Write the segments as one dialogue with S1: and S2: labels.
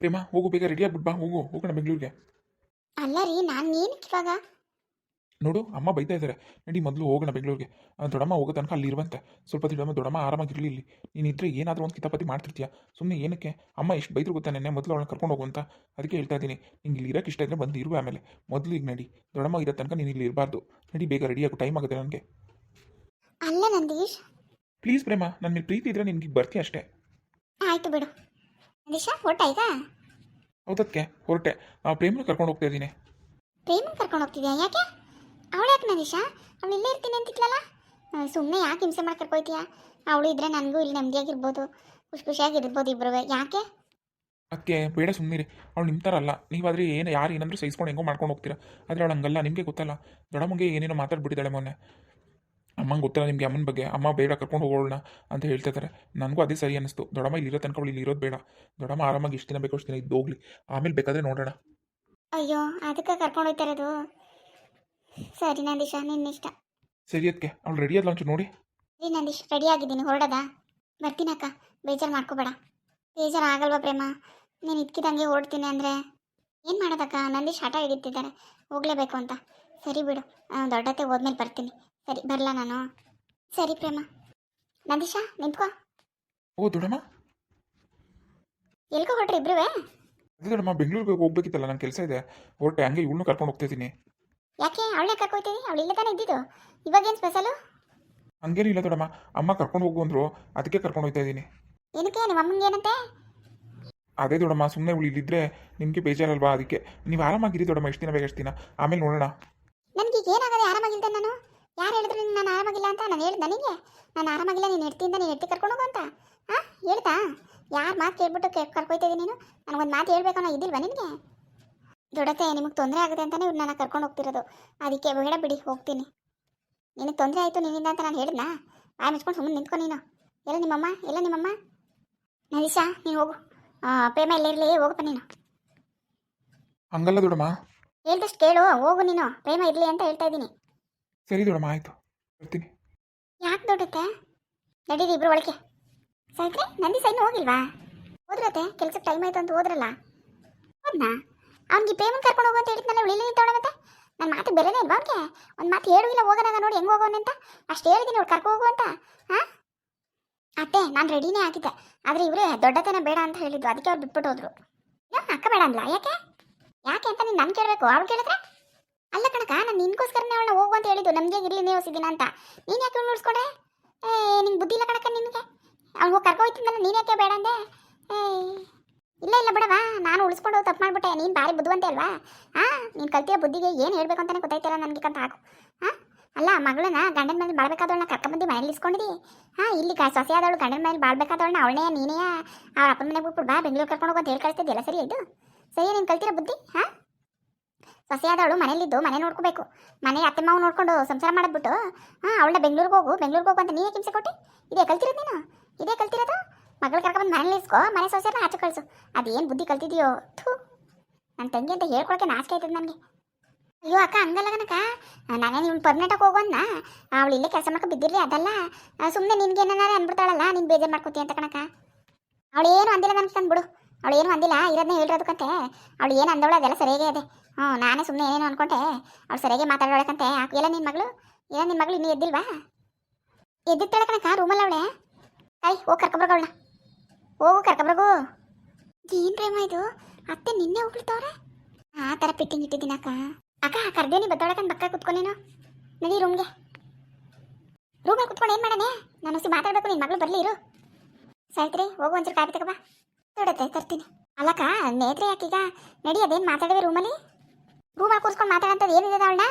S1: ಪ್ರೇಮ ಹೋಗು ಬೇಗ ರೆಡಿ ಆಗ್ಬಿಟ್ಟು ಬಾ ಹೋಗು ಹೋಗೋಣ ಬೆಂಗಳೂರಿಗೆ.
S2: ಅಲ್ಲ ರೀ ನಾನು ಏನಕ್ಕೆ ಇವಾಗ?
S1: ನೋಡು ಅಮ್ಮ ಬೈತಾ ಇದ್ದಾರೆ ನಡಿ ಮೊದಲು ಹೋಗೋಣ ಬೆಂಗಳೂರಿಗೆ. ದೊಡಮ್ಮ ದೊಡ್ಡಮ್ಮ ಹೋಗೋ ತನಕ ಅಲ್ಲಿ ಇರುವಂತೆ. ಸ್ವಲ್ಪ ದೊಡ್ಡಮ್ಮ ದೊಡ್ಡಮ್ಮ ಆರಾಮಾಗಿರಲಿ ಇಲ್ಲಿ. ನೀನಿದ್ರೆ ಏನಾದರೂ ಒಂದು ಕಿತಾಪತಿ ಮಾಡ್ತಿರ್ತೀಯ. ಸುಮ್ಮನೆ ಏನಕ್ಕೆ? ಅಮ್ಮ ಎಷ್ಟು ಬೈದ್ರು ಗೊತ್ತಾ ನೆನ್ನೆ? ಮೊದಲು ಅವಳನ್ನ ಕರ್ಕೊಂಡು ಹೋಗು ಅಂತ. ಅದಕ್ಕೆ ಹೇಳ್ತಾ ಇದ್ದೀನಿ. ನಿಂಗೆ ಇಲ್ಲಿ ಇರೋಕೆ ಇಷ್ಟ ಇದ್ದರೆ ಬಂದು ಇರುವೆ ಆಮೇಲೆ. ಮೊದಲು ಈಗ ನಡಿ. ದೊಡ್ಡಮ್ಮ ಇರೋ ತನಕ ನೀನು ಇಲ್ಲಿ ಇರಬಾರ್ದು. ನಡಿ ಬೇಗ ರೆಡಿ ಆಗೋ. ಟೈಮ್ ಆಗುತ್ತೆ ನನಗೆ.
S2: ಅಲ್ಲ ನಂದೀಶ್.
S1: ಪ್ಲೀಸ್ ಪ್ರೇಮ ನನ್ನ ಮೇಲೆ ಪ್ರೀತಿ ಇದ್ರೆ ನಿನ್ಗೆ ಬರ್ತೀಯ ಅಷ್ಟೇ.
S2: ಆಯ್ತು ಬಿಡು. ನಂದೀಶ ಹೊರಟ ಈಗ?
S1: ಹೌದಕ್ಕೆ ಹೊರಟೆ. ಆ ಪ್ರೇಮನ ಕರ್ಕೊಂಡು ಹೋಗ್ತಾ ಇದ್ದೀನಿ.
S2: ಪ್ರೇಮನ ಕರ್ಕೊಂಡು ಹೋಗ್ತಿದ್ಯಾ? ಯಾಕೆ? ಅವಳು ಯಾಕೆ ನಂದೀಶ? ಅವಳು ಇಲ್ಲೇ ಇರ್ತೀನಿ ಅಂತಿದ್ಲಲ್ಲ? ಸುಮ್ಮನೆ ಯಾಕೆ ಹಿಂಸೆ ಮಾಡಿ ಕರ್ಕೊಯ್ತೀಯಾ? ಅವಳು ಇದ್ರೆ ನನಗೂ ಇಲ್ಲಿ ನೆಮ್ಮದಿಯಾಗಿರ್ಬೋದು ಖುಷಿ ಖುಷಿಯಾಗಿರ್ಬೋದು ಇಬ್ಬರು ಯಾಕೆ?
S1: ಅಕ್ಕೆ ಬೇಡ ಸುಮ್ಮನಿರಿ ಅವಳು ನಿಮ್ಮ ಥರ ಅಲ್ಲ. ನೀವಾದರೆ ಏನು ಯಾರು ಏನಂದ್ರೂ ಸಹಿಸ್ಕೊಂಡು ಹೆಂಗೋ ಮಾಡ್ಕೊಂಡು ಹೋಗ್ತೀರಾ. ಆದರೆ ಅವಳು ಹಂಗಲ್ಲ ನಿಮಗೆ ಗೊತ್ತಲ್ಲ. ದೊಡ್ಡಮ್ಮಂಗೆ ಏನೇನೋ ಮಾತಾಡ್ಬಿಟ್ಟಿದ್ದಾಳೆ ಮೊನ್ನೆ. ಅಮ್ಮಂಗೆ ಗೊತ್ತಲ್ಲ ನಿಮಗೆ ಅಮ್ಮನ ಬಗ್ಗೆ. ಅಮ್ಮ ಬೇಡ ಕರ್ಕೊಂಡು ಹೋಗೋಣ ಅಂತ ಹೇಳ್ತಿದ್ದಾರೆ ನನಗೂ ಅದೇ ಸರಿ ಅನ್ನಿಸ್ತು. ದೊಡ್ಡಮ್ಮ ಇಲ್ಲಿರೋ ತನಕ ಇಲ್ಲಿ ಇರೋದು ಬೇಡ. ದೊಡ್ಡಮ್ಮ ಆರಾಮಾಗಿ ಎಷ್ಟು ದಿನ ಬೇಕು ಅಷ್ಟು ದಿನ ಇದ್ದು ಹೋಗ್ಲಿ. ಆಮೇಲೆ ಬೇಕಾದ್ರೆ ನೋಡೋಣ.
S2: ಅಯ್ಯೋ ಅದಕ್ಕೆ ಕರ್ಕೊಂಡು ಹೋಗ್ತಾರೆ ಅದು ಸರಿ ನಂದೀಶ ನಿನ್ನ ಇಷ್ಟ.
S1: ಸರಿ ಅದಕ್ಕೆ ಅವಳು ರೆಡಿ ಆದ್ಲ ಒಂಚೂರು ನೋಡಿ.
S2: ರೀ ನಂದೀಶ್ ರೆಡಿ ಆಗಿದ್ದೀನಿ. ಹೊರಡದ? ಬರ್ತೀನಕ್ಕ ಬೇಜಾರು ಮಾಡ್ಕೋಬೇಡ. ಬೇಜಾರು ಆಗಲ್ವಾ ಪ್ರೇಮ? ನೀನು ಇದ್ಕಿದಂಗೆ ಹೊರಡ್ತೀನಿ ಅಂದರೆ ಏನು ಮಾಡೋದಕ್ಕ? ನಂದೀಶ್ ಹಠ ಹಿಡಿತಿದ್ದಾರೆ. ಹೋಗಲೇಬೇಕು ಅಂತ. ಸರಿ ಬಿಡು. ಆ, ದೊಡ್ಡತ್ತೆ ಹೋದ್ಮೇಲೆ ಬರ್ತೀನಿ. ಸರಿ ಬರಲಾ ನಾನು. ಸರಿ ಪ್ರೇಮ. ನಂದಿಶಾ ನಿಂತ್ಕೋ.
S1: ಓ ದೊಡಮ್ಮ
S2: ಎಲ್ಕೋ ಹೊಟ್ರಿ
S1: ಇಬ್ರುವೆ? ಇದು ಬೆಂಗಳೂರಿಗೆ ಹೋಗ್ಬೇಕಿತ್ತಲ್ಲ ನನ್ನ ಕೆಲಸ ಇದೆ. ಹೊರಟೆ ಹಂಗೆ ಇವಳನ್ನೂ ಕರ್ಕೊಂಡು ಹೋಗ್ತಾ ಇದ್ದೀನಿ.
S2: ಯಾಕೆ? ಅವಳೇ ಕರ್ಕೊಯ್ತೀನಿ ಅವಳು ಇಲ್ಲೇ ತಾನೇ ಇದ್ದಿದ್ದು? ಇವಾಗೇನು ಸ್ಪೆಷಲು
S1: ಹಂಗೇನಿಲ್ಲ ದೊಡಮ್ಮ ಅಮ್ಮ ಕರ್ಕೊಂಡು ಹೋಗು ಅಂದ್ರು ಅದಕ್ಕೆ ಕರ್ಕೊಂಡು ಹೋಗ್ತಾ ಇದ್ದೀನಿ.
S2: ಏನಕ್ಕೆ? ನಿಮ್ಮ ಅಮ್ಮಂಗೆ ಏನಂತೆ?
S1: ಅದೇ ದೊಡಮ್ಮ ಸುಮ್ಮನೆ ಇವಳು ಇಲ್ಲಿದ್ರೆ ನಿಮಗೆ ಬೇಜಾರಲ್ವಾ? ಅದಕ್ಕೆ ನೀವು ಆರಾಮಾಗಿರಿ ದೊಡಮ್ಮ ಎಷ್ಟು ದಿನ ಬೇಕು ಎಷ್ಟು ದಿನ. ಆಮೇಲೆ ನೋಡೋಣ.
S2: ನನಗೆ ಏನಾಗದೆ ಆರಾಮಾಗಿಲ್ದೆ ನಾನು? ಯಾರು ಹೇಳಿದ್ರು ನೀನು ನಾನು ಆರಾಮಾಗಿಲ್ಲ ಅಂತ? ನಾನು ಹೇಳ್ದೆ ನನಗೆ ನಾನು ಆರಾಮಾಗಿಲ್ಲ ನೀನು ಹೆಡ್ತಿಯಿಂದ ನೀನು ಹೆಡ್ತಿ ಕರ್ಕೊಂಡು ಹೋಗು ಅಂತ. ಹಾಂ ಹೇಳ್ತಾ? ಯಾರು ಮಾತು ಕೇಳ್ಬಿಟ್ಟು ಕೇ ಕರ್ಕೊಯ್ತಿದ್ದೆ ನೀನು? ನನಗೊಂದು ಮಾತು ಹೇಳ್ಬೇಕು ಅನ್ನೋ ಇದಿಲ್ವಾ ನಿನಗೆ? ದೊಡತೆ ನಿಮಗೆ ತೊಂದರೆ ಆಗುತ್ತೆ ಅಂತಲೇ ಇವ್ರು ನಾನು ಕರ್ಕೊಂಡು ಹೋಗ್ತಿರೋದು. ಅದಕ್ಕೆ ಬೇಡ ಬಿಡಿ ಹೋಗ್ತೀನಿ. ನಿನಗೆ ತೊಂದರೆ ಆಯಿತು ನಿನ್ನಿಂದ ಅಂತ ನಾನು ಹೇಳಿದ್ನಾ? ಬಾಯ್ ಮುಚ್ಕೊಂಡು ಸುಮ್ಮನೆ ನಿಂತ್ಕೊ ನೀನು. ಎಲ್ಲ ನಿಮ್ಮಮ್ಮ? ಎಲ್ಲ ನಿಮ್ಮಮ್ಮ? ನದೀಶಾ ನೀನು ಹೋಗು. ಪ್ರೇಮ ಎಲ್ಲ ಇರಲಿ ಹೋಗಪ್ಪ ನೀನು.
S1: ಹಂಗಲ್ಲ ದೊಡ್ಡಮ್ಮ.
S2: ಹೇಳ್ದಷ್ಟು ಕೇಳು ಹೋಗು ನೀನು. ಪ್ರೇಮ ಇರಲಿ ಅಂತ ಹೇಳ್ತಾ ಇದ್ದೀನಿ.
S1: ಸರಿ ದೊಡ್ಡಮ್ಮ, ಆಯಿತು. ಬರ್ತೀನಿ.
S2: ಯಾಕೆ ದೊಡ್ಡತ್ತೆ? ನಡೀರಿ, ಇಬ್ರು ಒಳಗೆ. ಸಾಯ್ತ್ರಿ ನಂದಿ ಸೈನ್ ಹೋಗಿಲ್ವಾ? ಹೋದ್ರತ್ತೆ ಕೆಲ್ಸಕ್ಕೆ ಟೈಮ್ ಆಯ್ತು ಅಂತ ಹೋದ್ರಲ್ಲ. ಹೋದ್ನಾ? ಅವ್ನಿಗೆ ಪೇಮೆಂಟ್ ಕರ್ಕೊಂಡು ಹೋಗು ಅಂತ ಹೇಳಿದ್ನಲ್ಲ ಉಳಿಲಿ ನಿಂತವಳ ಮತ್ತೆ? ನನ್ನ ಮಾತು ಬೆಲೆನೇ ಇಲ್ವಾ ಅವ್ನಿಗೆ? ಒಂದು ಮಾತು ಹೇಳು, ಇಲ್ಲ ಹೋಗೋಣ ನೋಡಿ ಹೆಂಗೆ ಹೋಗೋಣ ಅಂತ? ಅಷ್ಟು ಹೇಳಿದ್ದೀನಿ ಅವ್ಳು ಕರ್ಕೊ ಹೋಗು ಅಂತ. ಹಾಂ? ಅತ್ತೆ, ನಾನು ರೆಡಿನೇ ಆಗಿದ್ದೆ. ಆದರೆ ಇವರೇ ದೊಡ್ಡತನ ಬೇಡ ಅಂತ ಹೇಳಿದ್ದು ಅದಕ್ಕೆ ಅವ್ರು ಬಿಟ್ಬಿಟ್ಟು ಹೋದ್ರು. ಅಕ್ಕ ಬೇಡ ಅಂದ್ಲ? ಯಾಕೆ? ಯಾಕೆ ಅಂತ ನೀನು ನಾನು ಕೇಳಬೇಕು. ಅವ್ಳು ಕೇಳಿದ್ರೆ? ಅಲ್ಲ ಕಣಕ ನಾನು ನಿನ್ಗೋಸ್ಕರನೇ ಅವಳನ್ನ ಹೋಗು ಅಂತ ಹೇಳಿದ್ದು. ನಮಗೆ ಇರಲಿ, ನೀವು ಸಿದಿನ ಅಂತ. ನೀನು ಯಾಕೆ ಉಳಿಸ್ಕೊಂಡೆ? ಏ, ನಿಂಗೆ ಬುದ್ಧಿ ಇಲ್ಲ ಕಣಕ ನಿನಗೆ? ಅವ್ನು ಹೋಗಿ ಕರ್ಕೊ ಹೋಯ್ತಿದ್ದಲ್ಲ ನೀನು ಯಾಕೆ ಬೇಡ ಅಂದೆ? ಇಲ್ಲ ಇಲ್ಲ ಬಿಡವಾ ನಾನು ಉಳಿಸ್ಕೊಂಡು ತಪ್ಪು ಮಾಡಿಬಿಟ್ಟೆ. ನೀನು ಭಾರಿ ಬುದ್ಧಿವಂತೆ ಅಲ್ವಾ? ಹಾಂ ನೀನು ಕಲ್ತಿಯ ಬುದ್ಧಿಗೆ ಏನು ಹೇಳಬೇಕು ಅಂತಾನೆ ಗೊತ್ತಾಯ್ತಿಲ್ಲ ನನಗೆ ಕಂತ ಹಾಕು. ಹಾಂ ಅಲ್ಲ, ಮಗಳನ್ನ ಗಂಡನ ಮೇಲೆ ಬಾಳ್ಬೇಕಾದವಳನ್ನ ಕರ್ಕೊಂಬಂದು ಮನೇಲಿ ಇಸ್ಕೊಂಡಿದಿ? ಹಾಂ ಇಲ್ಲಿ ಕ ಸೊಸೆಯಾದವಳು ಗಂಡನ ಮೇಲೆ ಬಾಳ್ಬೇಕಾದವಳನ್ನ ಅವಳನೇ ನೀನೇ ಅವ್ರ ಅಪ್ಪನ ಮನೆಗೆ ಬಿಟ್ಬಿಟ್ಟು ಬಾ, ಬೆಂಗಳೂರು ಕರ್ಕೊಂಡು ಹೋಗೋ ಅಂತ ಹೇಳಿ ಕಳಿಸ್ತಿದ್ದಿಲ್ಲ ಸರಿ ಇದು? ಸರಿ ನೀನು ಕಲ್ತಿರೋ ಬುದ್ಧಿ? ಹಾಂ ಸೊಸೆಯಾದವಳು ಮನೆಯಲ್ಲಿದ್ದು ಮನೆ ನೋಡ್ಕೋಬೇಕು. ಮನೆ ಅತ್ತೆ ಮಾವು ನೋಡ್ಕೊಂಡು ಸಂಸಾರ ಮಾಡಿಬಿಟ್ಟು ಹಾಂ, ಅವಳನ್ನ ಬೆಂಗಳೂರಿಗೆ ಹೋಗು ಬೆಂಗಳೂರಿಗೆ ಹೋಗು ಅಂತ ನೀನೇ ಹಿಂಸೆ ಕೊಟ್ಟಿ? ಇದೇ ಕಲ್ತಿರೋದು ನೀನು? ಇದೇ ಕಲ್ತಿರೋದು? ಮಗಳು ಕರ್ಕೊಂಡು ಮನೇಲಿ ಇಸ್ಕೋ, ಮನೆ ಸೊಸೆಯನ್ನ ಆಚೆ ಕಳಿಸು. ಅದೇನು ಬುದ್ಧಿ ಕಲ್ತಿದೆಯೋ? ಥೂ. ನನ್ನ ತಂಗಿ ಅಂತ ಹೇಳ್ಕೊಳಕ್ಕೆ ನಾಚಿಕೆ ಆಯ್ತದೆ ನನಗೆ. ಅಯ್ಯೋ, ಅಕ್ಕ, ಹಂಗಲ್ಲ ಕನಕ ನಾನೇನು ನೀವು ಪರ್ಮನೆಂಟಾಗಿ ಹೋಗೋನ್ನ ಅವಳು ಇಲ್ಲೇ ಕೆಲಸ ಮಾಡ್ಕೊ ಬಿದ್ದಿರಲಿ ಅದಲ್ಲ? ಸುಮ್ಮನೆ ನಿನ್ಗೆ ಏನಾರ ಅಂದ್ಬಿಡ್ತಾಳಲ್ಲ ನೀನು ಬೇಜಾರು ಮಾಡ್ಕೋತಿ ಅಂತ ಕಣಕ ಅವಳೇನು ಅಂದಿಲ್ಲ ನನಗೆ ತಂದ್ಬಿಡು. ಅವಳು ಏನು ಅಂದಿಲ್ಲ ಇರೋದನ್ನ ಹೇಳಿರೋದಕ್ಕಂತೆ ಅವಳು ಏನು ಅಂದವಳು ಅದೆಲ್ಲ ಸರಿಯಾಗೇ ಇದೆ. ಹ್ಞೂ, ನಾನೇ ಸುಮ್ಮನೆ ಏನೇನು ಅನ್ಕೊಂಡೆ. ಅವಳು ಸರಿಯಾಗಿ ಮಾತಾಡೋಳಕ್ಕಂತೆ ಆಕೆ ಎಲ್ಲ ನಿನ್ನ ಮಗಳು? ಏನೋ ನಿನ್ನ ಮಗಳು ಇನ್ನೂ ಎದ್ದಿಲ್ವಾ? ಎದ್ದಿತ್ತಾಳೆ ಕಣಕ್ಕ, ರೂಮಲ್ಲ ಅವಳೆ. ತಾಯಿ ಹೋಗಿ ಕರ್ಕೊಬ್ರಗವಳನ್ನ ಹೋಗು ಕರ್ಕೊಬ್ರಗು. ಏನು ಪ್ರೇಮ ಇದು? ಅತ್ತೆ ನಿನ್ನೆ ಹೋಗ್ಬಿಡ್ತಾವ್ರೆ? ಆ ಥರ ಪಿಟ್ಟಿಂಗ್ ಇಟ್ಟಿದ್ದೀನಿ ಅಕ್ಕ. ಅಕ್ಕ, ಕರ್ದೇನಿ ಬದ್ದೊಳಕಂದು ಬಕ್ಕ ಕುತ್ಕೊ ನೀನು. ರೂಮ್ಗೆ. ರೂಮಲ್ಲಿ ಕುತ್ಕೊಂಡು ಏನು ಮಾಡೋಣ? ನಾನು ಸಿ ಮಾತಾಡಬೇಕು ನಿನ್ನ ಮಗಳು ಬರಲಿ, ಇರು. ಸಾಯ್ತ್ರಿ ಹೋಗು ಒಂಚೂರು ತಗೋಬಾ ತೊಡತ್ತೆ ತರ್ತೀನಿ. ಅಲ್ಲಕ್ಕ, ನೇತ್ರಿ ಯಾಕೀಗ ನಡಿ, ಅದೇನು ಮಾತಾಡಿದೆ ರೂಮಲ್ಲಿ ರೂಮಲ್ಲಿ ಕೂರ್ಸ್ಕೊಂಡು ಮಾತಾಡಂಥದ್ದು ಏನಿದೆ ಅವಳನ್ನ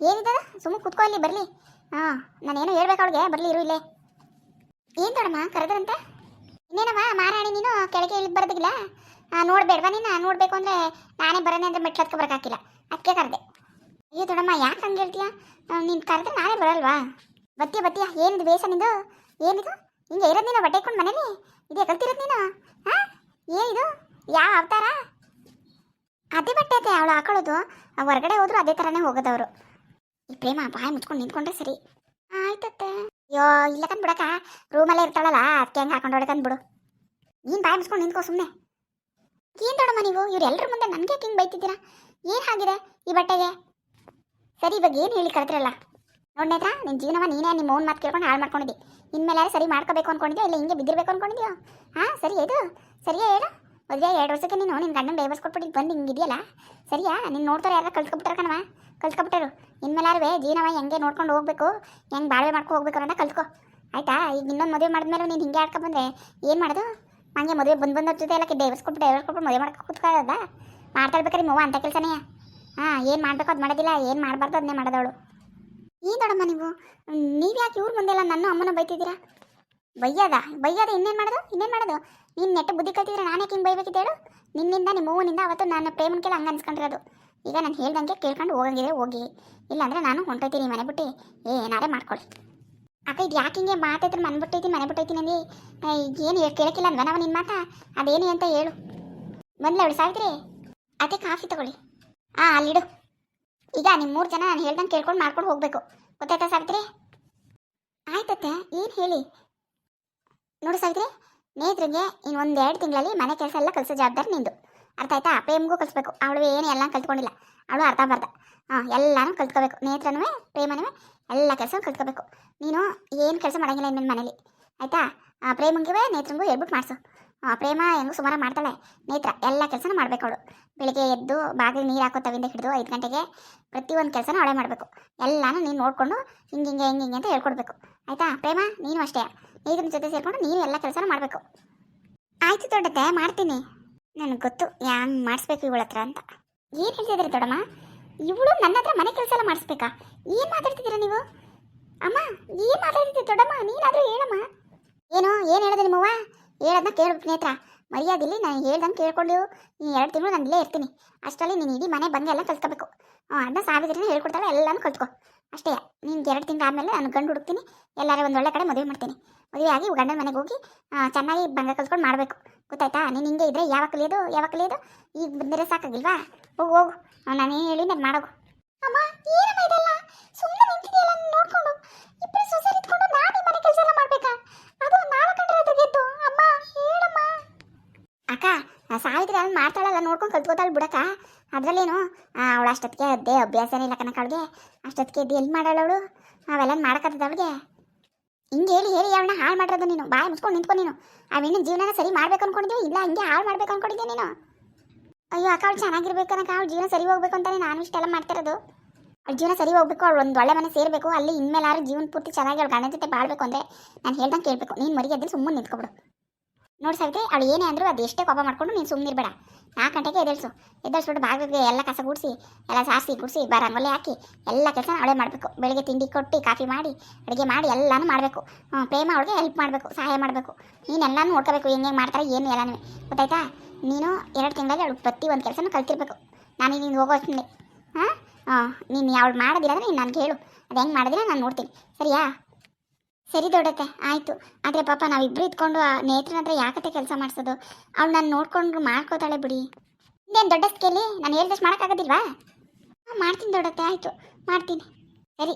S2: ಏನಿದೆ ಸುಮ್ಮನೆ ಕುತ್ಕೋ ಇಲ್ಲಿ, ಬರಲಿ. ಹಾಂ, ನಾನೇನು ಹೇಳ್ಬೇಕು ಅವಳಿಗೆ, ಬರಲಿ, ಇರು ಇಲ್ಲೇ. ಏನು ದೊಡಮ್ಮ ಕರೆದ್ರಂತೆ? ಇನ್ನೇನಮ್ಮ, ಮಾರಾಣಿ, ನೀನು ಕೆಳಗೆ ಇಳಿದು ಬರೋದಿಲ್ಲ? ನೋಡ್ಬೇಡವಾ ನೀನು? ನೋಡಬೇಕು ಅಂದರೆ ನಾನೇ ಬರೋಣ ಅಂದರೆ ಮೆಟ್ಲು ಹತ್ಕೊ ಅದಕ್ಕೆ ಕರೆದೆ. ಅಯ್ಯೋ ದೊಡಮ್ಮ ಯಾಕೆ ಹಂಗೆ ಹೇಳ್ತೀಯ? ನೀನು ಕರೆದ್ರೆ ನಾನೇ ಬರಲ್ವಾ? ಬತ್ತೀಯ ಬತ್ತೀಯ, ಏನಿದು ಬೇಸ ನಿಂದು? ಏನಿದು? ಹಿಂಗೆ ಇರೋದು ನೀನು, ಬಟ್ಟೆ ಇಟ್ಕೊಂಡು ಮನೇಲಿ? ಇದೆ, ಕಲ್ತಿರೋದು ಯಾವ ಅವತಾರ? ಅದೇ ಬಟ್ಟೆ ಅದೇ ಅವಳು ಹಾಕೊಳ್ಳೋದು. ಹೊರಗಡೆ ಹೋದ್ರು ಅದೇ ಥರನೇ ಹೋಗೋದವರು. ಈ ಪ್ರೇಮ, ಬಾಯಿ ಮುಚ್ಕೊಂಡು ನಿಂತ್ಕೊಂಡ್ರೆ ಸರಿ. ಆಯ್ತತ್ತೆ. ಅಯ್ಯೋ, ಇಲ್ಲ ಕಂದ್ ಬಿಡಕ್ಕ. ರೂಮಲ್ಲೇ ಇರ್ತಾಳಲ್ಲ, ಅದಕ್ಕೆ ಹೆಂಗೆ ಹಾಕೊಂಡು ಹೊಡ್ಕಂದ್ ಬಿಡು ನೀನು ಬಾಯಿ ಮುಚ್ಕೊಂಡು ನಿಂತ್ಕೋ ಸುಮ್ಮನೆ ಏನು ದೊಡಮ್ಮ ನೀವು? ಇವರೆಲ್ಲರ ಮುಂದೆ ನನಗೆ ಹಿಂಗೆ ಬೈತಿದ್ದೀರಾ? ಏನು ಆಗಿದೆ ಈ ಬಟ್ಟೆಗೆ? ಸರಿ, ಇವಾಗ ಏನು ಹೇಳಿ ಕರೆದ್ರಲ್ಲ? ನೋಡ್ನೇತ್ರ ನಿನ್ನ ಜೀವನವ ನೀನೇ ನಿಮ್ಮ ಓನ್ ಮಾತು ಕೇಳ್ಕೊಂಡು ಹಾಳು ಮಾಡ್ಕೊಂಡಿದ್ದಿ. ಇನ್ಮೇಲೆ ಸರಿ ಮಾಡ್ಕೋಬೇಕು ಅನ್ಕೊಂಡಿದ್ಯೋ, ಇಲ್ಲ ಹಿಂಗೆ ಬಿದ್ದಿರಬೇಕು ಅನ್ಕೊಂಡಿದ್ಯೋ? ಹಾಂ, ಸರಿ, ಇದು. ಸರಿಯೇ ಹೇಳು. ಮದುವೆ ಎರಡು ವರ್ಷಕ್ಕೆ ನೀನು ನಿನ್ನ ಗಂಡನ ಡೈವರ್ಸ್ ಕೊಟ್ಬಿಟ್ಟು ಬಂದು ಹಿಂಗಿದೆಯಲ್ಲ ಸರಿಯಾ? ನೀನು ನೋಡ್ತಾರೆ ಯಾರು ಕಲ್ತ್ಕೊಬಿಟ್ಟಾರ ಕಣವ ಕಲ್ತ್ಕೊಬಿಟ್ಟರು ಇನ್ಮೇಲಾರುವೆ ಜೀವನವ ಹೆಂಗೆ ನೋಡ್ಕೊಂಡು ಹೋಗ್ಬೇಕು, ಹೆಂಗೆ ಬಾಳ್ವೆ ಮಾಡ್ಕೊ ಹೋಗ್ಬೇಕು ಅಂತ ಕಲ್ತ್ಕೊ ಆಯ್ತಾ? ಈಗ ಇನ್ನೊಂದು ಮದುವೆ ಮಾಡಿದ್ಮೇಲೆ ನೀನು ಹಿಂಗೆ ಆಡ್ಕೊ ಬಂದ್ರೆ ಏನು ಮಾಡೋದು? ಹಂಗೆ ಮದುವೆ ಬಂದು ಬಂದವ್ರ ಜೊತೆ ಎಲ್ಲ ಡೈವರ್ಸ್ ಕೊಟ್ಟು ಡೈವರ್ಸ್ ಕೊಟ್ಟು ಮದುವೆ ಮಾಡ್ಕೊ ಕೂತ್ಕೊಳ್ಳೋದ? ಮಾಡ್ತಾ ಮೂವ ಅಂತ ಕೆಲಸನೇ? ಹಾಂ, ಏನು ಮಾಡಬೇಕು ಅದು ಮಾಡೋದಿಲ್ಲ, ಏನು ಮಾಡಬಾರ್ದು ಅದನ್ನೇ ಮಾಡೋದವಳು. ಏನು ದೊಡಮ್ಮ ನೀವು? ನೀವು ಯಾಕೆ ಇವ್ರ ಮುಂದೆಲ್ಲ ನನ್ನ ಅಮ್ಮನ ಬೈತಿದ್ದೀರಾ? ಬೈಯದ? ಬೈಯದ ಇನ್ನೇನು ಮಾಡೋದು? ಇನ್ನೇನು ಮಾಡೋದು? ನೀನು ನೆಟ್ಟು ಬುದ್ಧಿ ಕಲ್ತಿದ್ರೆ ನಾನು ಯಾಕೆ ಹಿಂಗೆ ಬೈಬೇಕಿದ್ದೆ ಹೇಳು? ನಿನ್ನಿಂದ ನಿಮ್ಮ ಹೂವಿನಿಂದ ಅವತ್ತು ನನ್ನ ಪ್ರೇಮನ್ಕೆಲ್ಲ ಹಂಗೆ ಅನ್ಸ್ಕೊಂಡಿರೋದು. ಈಗ ನಾನು ಹೇಳ್ದಂಗೆ ಕೇಳ್ಕೊಂಡು ಹೋಗಂಗಿದ್ರೆ ಹೋಗಿ. ಇಲ್ಲಾಂದ್ರೆ ನಾನು ಹೊಂಟೋಯ್ತೀನಿ ಮನೆ ಬಿಟ್ಟು. ಏನಾರೇ ಮಾಡ್ಕೊಳ್ಳಿ. ಅಕ್ಕ, ಇದು ಯಾಕೆ ಹಿಂಗೆ ಮಾತಾಯ್ತು ಮನೆ ಬಿಟ್ಟೈತೀನಿ ಮನೆ ಬಿಟ್ಟೈತೀನಿ ಅಂದು. ಏನು ಕೇಳಕ್ಕಿಲ್ಲ ಅನ್ವ ನಾವು ನಿನ್ನ ಮಾತಾ? ಅದೇನು ಅಂತ ಹೇಳು. ಬಂದ್ಲ ಅವಳು ಸಾವಿತ್ರಿ. ಅದೇ ಕಾಫಿ ತಗೊಳ್ಳಿ. ಹಾಂ ಅಲ್ಲಿಡು ಈಗ ನಿಮ್ಮ ಮೂರು ಜನ ನಾನು ಹೇಳ್ದಂಗೆ ಕೇಳ್ಕೊಂಡು ಮಾಡ್ಕೊಂಡು ಹೋಗಬೇಕು. ಗೊತ್ತಾಯ್ತಾ, ಸಾವಿತ್ರಿ? ಆಯ್ತತ್ತೆ, ಏನು ಹೇಳಿ? ನೋಡು ಸಾವಿತ್ರಿ ನೇತ್ರಿಗೆ ಇನ್ನು ಒಂದು ಎರಡು ತಿಂಗಳಲ್ಲಿ ಮನೆ ಕೆಲಸ ಎಲ್ಲ ಕಲಿಸೋ ಜವಾಬ್ದಾರಿ ನಿಂದು. ಅರ್ಥ ಆಯ್ತಾ? ಪ್ರೇಮ್ಗೂ ಕಲಿಸ್ಬೇಕು ಅವಳು ಏನು ಎಲ್ಲ ಕಲ್ತ್ಕೊಂಡಿಲ್ಲ. ಅವಳು ಅರ್ಥ ಬರ್ದ ಹಾಂ ಎಲ್ಲನೂ ಕಲ್ತ್ಕೋಬೇಕು. ನೇತ್ರನೂ ಪ್ರೇಮನೂ ಎಲ್ಲ ಕೆಲಸ ಕಲ್ತ್ಕೋಬೇಕು. ನೀನು ಏನು ಕೆಲಸ ಮಾಡೋಂಗಿಲ್ಲ ಇನ್ನು ಮನೇಲಿ. ಆಯ್ತಾ? ಆ, ಪ್ರೇಮಂಗೆ ನೇತ್ರಂಗೂ ಹೇಳ್ಬಿಟ್ಟು ಮಾಡಿಸು. ಪ್ರೇಮ ಹೆಂಗೂ ಸುಮಾರು ಮಾಡ್ತಾಳೆ. ನೇತ್ರ ಎಲ್ಲ ಕೆಲಸನೂ ಮಾಡಬೇಕು ಅವಳು. ಬೆಳಿಗ್ಗೆ ಎದ್ದು ಬಾಗಿಲು ನೀರು ಹಾಕೋ ತವಿಂದ ಹಿಡಿದು ಐದು ಗಂಟೆಗೆ ಪ್ರತಿಯೊಂದು ಕೆಲಸನೂ ಅವಳೇ ಮಾಡಬೇಕು. ಎಲ್ಲನೂ ನೀನು ನೋಡಿಕೊಂಡು ಹಿಂಗೆ ಹಿಂಗೆ ಹಿಂಗೆ ಹಿಂಗೆ ಅಂತ ಹೇಳ್ಕೊಡ್ಬೇಕು. ಆಯ್ತಾ? ಪ್ರೇಮ, ನೀನು ಅಷ್ಟೇ. ನೇತ್ರನ ಜೊತೆ ಸೇರಿಕೊಂಡು ನೀನು ಎಲ್ಲ ಕೆಲಸನೂ ಮಾಡಬೇಕು. ಆಯ್ತು ದೊಡ್ಡತ್ತೆ, ಮಾಡ್ತೀನಿ. ನನಗೆ ಗೊತ್ತು, ಹ್ಯಾಂಗೆ ಮಾಡಿಸ್ಬೇಕು ಇವಳ ಹತ್ರ ಅಂತ. ಏನು ಹೇಳ್ತಿದ್ದೀರಿ ದೊಡ್ಡಮ್ಮ? ಇವಳು ನನ್ನ ಹತ್ರ ಮನೆ ಕೆಲಸ ಎಲ್ಲ ಮಾಡಿಸ್ಬೇಕಾ? ಏನು ಮಾತಾಡ್ತಿದ್ದೀರಾ ನೀವು? ಅಮ್ಮ, ಏನು ಮಾತಾಡ್ತಿದ್ದೀರಿ ದೊಡ್ಡಮ್ಮ? ನೀನಾದರೂ ಹೇಳಮ್ಮ. ಏನು ಏನು ಹೇಳಿದೆ ನಿಮ್ಮವ್ವ? ಹೇಳೋದನ್ನ ಕೇಳ್ಬಿಟ್ಟು ನೇತ್ರ ಮರ್ಯಾದಿಲ್ಲಿ ನಾನು ಹೇಳ್ದಂಗೆ ಕೇಳ್ಕೊಂಡು ನೀನು ಎರಡು ತಿಂಗಳು ನಾನು ಇಲ್ಲೇ ಇರ್ತೀನಿ. ಅಷ್ಟರಲ್ಲಿ ನೀನು ಇಡೀ ಮನೆ ಬಂದು ಎಲ್ಲ ಕಲ್ತ್ಕೋಬೇಕು. ಅಣ್ಣ ಅದನ್ನ ಸಾವಿತ್ರಿನ ಹೇಳ್ಕೊಡ್ತಾಳೆ, ಎಲ್ಲನೂ ಕಲ್ತ್ಕೊ. ಅಷ್ಟೇ ನಿನ್ಗೆ ಎರಡು ತಿಂಗಳು ಆದಮೇಲೆ ನಾನು ಗಂಡು ಹುಡುಕ್ತೀನಿ, ಎಲ್ಲರೂ ಒಂದು ಒಳ್ಳೆ ಕಡೆ ಮದುವೆ ಮಾಡ್ತೀನಿ. ಮದುವೆ ಆಗಿ ಗಂಡನ ಮನೆಗೆ ಹೋಗಿ ಚೆನ್ನಾಗಿ ಬಂಗ ಕಲ್ತ್ಕೊಂಡು ಮಾಡಬೇಕು. ಗೊತ್ತಾಯ್ತಾ? ನೀನು ಹಿಂಗೆ ಇದ್ರೆ ಯಾವಾಗ ಕಲಿಯೋದು ಯಾವಾಗ ಕಲಿಯೋದು? ಈಗ ಬಂದರೆ ಸಾಕಾಗಿಲ್ವಾ? ಹೋಗು ಹೋಗು. ನಾನು ಏನು ಹೇಳಿ ನಾನು ಮಾಡೋಗು. ಅಮ್ಮ, ಏನಮ್ಮ ನೋಡ್ಕೊಂಡು. ಕೆಲಸ ಮಾಡ್ಬೇಕಾ? ಅದು ಅಮ್ಮ ಅಕ್ಕ ಅಲ್ಲಿ ಮಾಡ್ತಾಳಲ್ಲ, ನೋಡ್ಕೊಂಡು ಕಲ್ತ್ಕೋತಾಳೆ ಬಿಡಕ್ಕ. ಅದರಲ್ಲೇನು? ಅವಳು ಅಷ್ಟೊತ್ತಿಗೆ ಅದೇ ಅಭ್ಯಾಸನೇ ಇಲ್ಲ ಕಣಕ್ಕೆ ಅಷ್ಟೊತ್ತಿಗೆ ಎದ್ದು ಎಲ್ಲಿ ಮಾಡಾಳ ಅವಳು? ಅವೆಲ್ಲ ಮಾಡಕತ್ತದ ಅವಳಿಗೆ. ಹಿಂಗೆ ಹೇಳಿ ಹೇಳಿ ಅವಳನ್ನ ಹಾಳು ಮಾಡಿರೋದು ನೀನು. ಬಾಯಿ ಮುಚ್ಕೊಂಡು ನಿಂತ್ಕೊ ನೀನು. ಆ ಹೆಣ್ಣಿನ ಜೀವನನ ಸರಿ ಮಾಡ್ಬೇಕು ಅನ್ಕೊಂಡಿದ್ಯೋ ಇಲ್ಲ ಹಿಂಗೆ ಹಾಳು ಮಾಡ್ಬೇಕು ಅನ್ಕೊಂಡಿದ್ಯಾ ನೀನು? ಅಯ್ಯೋ ಅಕ್ಕ ಅವಳು ಚೆನ್ನಾಗಿರ್ಬೇಕು ಅನ್ನಕ ಅವಳ ಜೀವನ ಸರಿ ಹೋಗ್ಬೇಕು ಅಂತಾನೆ ನಾನು ಇಷ್ಟೆಲ್ಲ ಮಾಡ್ತಿರೋದು ಅವಳ ಜೀವನ ಸರಿ ಹೋಗ್ಬೇಕು. ಅವಳು ಒಂದು ಒಳ್ಳೆ ಮನೆ ಸೇರಬೇಕು. ಅಲ್ಲಿ ಇನ್ಮೇಲೆ ಇನ್ಮೇಲಾರು ಜೀವನ ಪೂರ್ತಿ ಚೆನ್ನಾಗಿ ಅವ್ಳು ಗಂಡನ ಜೊತೆ ಬಾಳ್ಬೇಕು ಅಂದರೆ ನಾನು ಹೇಳ್ದಂಗೆ ಕೇಳಬೇಕು. ನೀನು ಮರಿ ಎದ್ದರೆ ಸುಮ್ಮನೆ ನಿಂತ್ಕೊಬಿಡು. ನೋಡಿ ಸಾವಿತ್ರಿ ಅವಳು ಏನೇ ಅಂದರೂ ಅದು ಎಷ್ಟೇ ಕೋಪ ಮಾಡಿಕೊಂಡು ನೀನು ಸುಮ್ಮನಿರ್ಬೇಡ ನಾಲ್ಕು ಗಂಟೆಗೆ ಎದ್ದೇಳ್ಸು. ಎದ್ದೇಳ್ಸ್ಬಿಟ್ಟು ಬಾಗಿಲಿಗೆ ಎಲ್ಲ ಕಸ ಗುಡಿಸಿ, ಎಲ್ಲ ಸಾರಿಸಿ, ಗುಡಿಸಿ ಬರಂಗೊಲೆ ರಂಗೋಲಿ ಹಾಕಿ ಎಲ್ಲ ಕೆಲಸ ಅವಳೇ ಮಾಡಬೇಕು. ಬೆಳಿಗ್ಗೆ ತಿಂಡಿ ಕೊಟ್ಟು, ಕಾಫಿ ಮಾಡಿ, ಅಡುಗೆ ಮಾಡಿ ಎಲ್ಲನೂ ಮಾಡಬೇಕು. ಪ್ರೇಮ ಅವಳಿಗೆ ಹೆಲ್ಪ್ ಮಾಡಬೇಕು, ಸಹಾಯ ಮಾಡಬೇಕು. ನೀನು ಎಲ್ಲಾನು ನೋಡ್ಕೋಬೇಕು, ಹೆಂಗೆ ಮಾಡ್ತಾರೆ, ಏನು ಎಲ್ಲನೂ. ಗೊತ್ತಾಯ್ತಾ? ನೀನು ಎರಡು ತಿಂಗಳಲ್ಲಿ ಅವಳು ಪ್ರತಿ ಒಂದು ಕೆಲಸನೂ ಕಲ್ತಿರ್ಬೇಕು. ನಾನು ನೀನು ಹೋಗೋ ಹಾಂ? ಹಾಂ ನೀನು ಅವಳು ಮಾಡೋದಿಲ್ಲ ಅಂದರೆ ನೀನು ನನಗೆ ಹೇಳು. ಅದು ಹೆಂಗೆ ಮಾಡೋದಿಲ್ಲ ನಾನು ನೋಡ್ತೀನಿ. ಸರಿಯಾ? ಸರಿ ದೊಡ್ಡತ್ತೆ, ಆಯಿತು. ಆದರೆ ಪಾಪ ನಾವಿಬ್ಬರು ಇದ್ಕೊಂಡು ಆ ನೇತ್ರನ ಹತ್ರ ಯಾಕತ್ತೆ ಕೆಲಸ ಮಾಡಿಸೋದು? ಅವಳು ನಾನು ನೋಡ್ಕೊಂಡು ಮಾಡ್ಕೋತಾಳೆ ಬಿಡಿ. ಇನ್ನೇನು ದೊಡ್ಡ ಸ್ಕೇಲಿ ನಾನು ಹೇಳ್ದಷ್ಟು ಮಾಡೋಕ್ಕಾಗೋದಿಲ್ವಾ? ಹಾಂ, ಮಾಡ್ತೀನಿ ದೊಡ್ಡತ್ತೆ, ಆಯಿತು. ಮಾಡ್ತೀನಿ. ಸರಿ.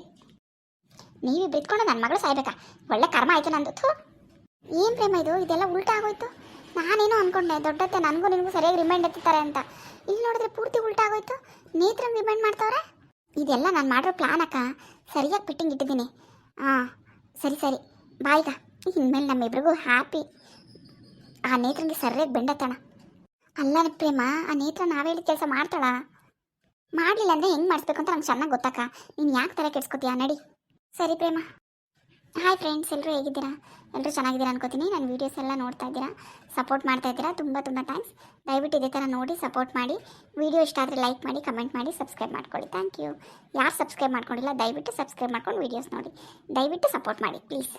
S2: ನೀವಿಬ್ಬರು ಇದ್ಕೊಂಡು ನನ್ನ ಮಗಳು ಸಾಯ್ಬೇಕಾ? ಒಳ್ಳೆ ಕರ್ಮ ಆಯಿತು ನಂದು. ಥೂ. ಏನು ಪ್ರೇಮ ಇದು? ಇದೆಲ್ಲ ಉಲ್ಟಾ ಆಗೋಯ್ತು? ನಾನೇನೋ ಅನ್ಕೊಂಡೆ, ದೊಡ್ಡತ್ತೆ ನನಗೂ ನಿನಗೂ ಸರಿಯಾಗಿ ರಿಮೈಂಡ್ ಎತ್ತಾರೆ ಅಂತ. ಇಲ್ಲಿ ನೋಡಿದ್ರೆ ಪೂರ್ತಿ ಉಲ್ಟಾ ಆಗೋಯ್ತು. ನೇತ್ರ ರಿಮೈಂಡ್ ಮಾಡ್ತಾವ್ರೆ? ಇದೆಲ್ಲ ನಾನು ಮಾಡಿರೋ ಪ್ಲಾನ್ ಅಕ್ಕ. ಸರಿಯಾಗಿ ಫಿಟ್ಟಿಂಗ್ ಇಟ್ಟಿದ್ದೀನಿ. ಹಾಂ ಸರಿ ಸರಿ. ಬಾಯ್ಗ ಇನ್ಮೇಲೆ ನಮ್ಮಿಬ್ರಿಗೂ ಹ್ಯಾಪಿ ಆ ನೇತ್ರಂಗೆ ಸರಿಯಾಗಿ ಬೆಂಡತ್ತಣ ಅಲ್ಲ ಪ್ರೇಮ, ಆ ನೇತ್ರ ನಾವೇ ಹೇಳಿದ ಕೆಲಸ ಮಾಡ್ತಾಳ? ಮಾಡಲಿಲ್ಲ ಅಂದರೆ ಹೆಂಗೆ ಮಾಡಿಸ್ಬೇಕು ಅಂತ ನಂಗೆ ಚೆನ್ನಾಗಿ ಗೊತ್ತಕ್ಕ ನೀನು ಯಾಕೆ ತಲೆ ಕೆಡ್ಸ್ಕೊತೀಯ? ನಡಿ. ಸರಿ ಪ್ರೇಮ. ಹಾಯ್ ಫ್ರೆಂಡ್ಸ್ ಎಲ್ಲರೂ ಹೇಗಿದ್ದೀರಾ? ಎಲ್ಲರೂ ಚೆನ್ನಾಗಿದ್ದೀರಾ ಅನ್ಕೋತೀನಿ. ನನ್ನ ವೀಡಿಯೋಸ್ ಎಲ್ಲ ನೋಡ್ತಾ ಇದ್ದೀರಾ? ಸಪೋರ್ಟ್ ಮಾಡ್ತಾ ಇದ್ದೀರಾ? ತುಂಬ ತುಂಬ ಥ್ಯಾಂಕ್ಸ್ ದಯವಿಟ್ಟು ಇದೇ ಥರ ನೋಡಿ ಸಪೋರ್ಟ್ ಮಾಡಿ. ವಿಡಿಯೋ ಇಷ್ಟ ಆದರೆ ಲೈಕ್ ಮಾಡಿ ಕಮೆಂಟ್ ಮಾಡಿ ಸಬ್ಸ್ಕ್ರೈಬ್ ಮಾಡ್ಕೊಳ್ಳಿ. ಥ್ಯಾಂಕ್ ಯು ಯಾರು ಸಬ್ಸ್ಕ್ರೈಬ್ ಮಾಡ್ಕೊಂಡಿಲ್ಲ, ದಯವಿಟ್ಟು ಸಬ್ಸ್ಕ್ರೈಬ್ ಮಾಡ್ಕೊಂಡು ವೀಡಿಯೋಸ್ ನೋಡಿ. ದಯವಿಟ್ಟು ಸಪೋರ್ಟ್ ಮಾಡಿ ಪ್ಲೀಸ್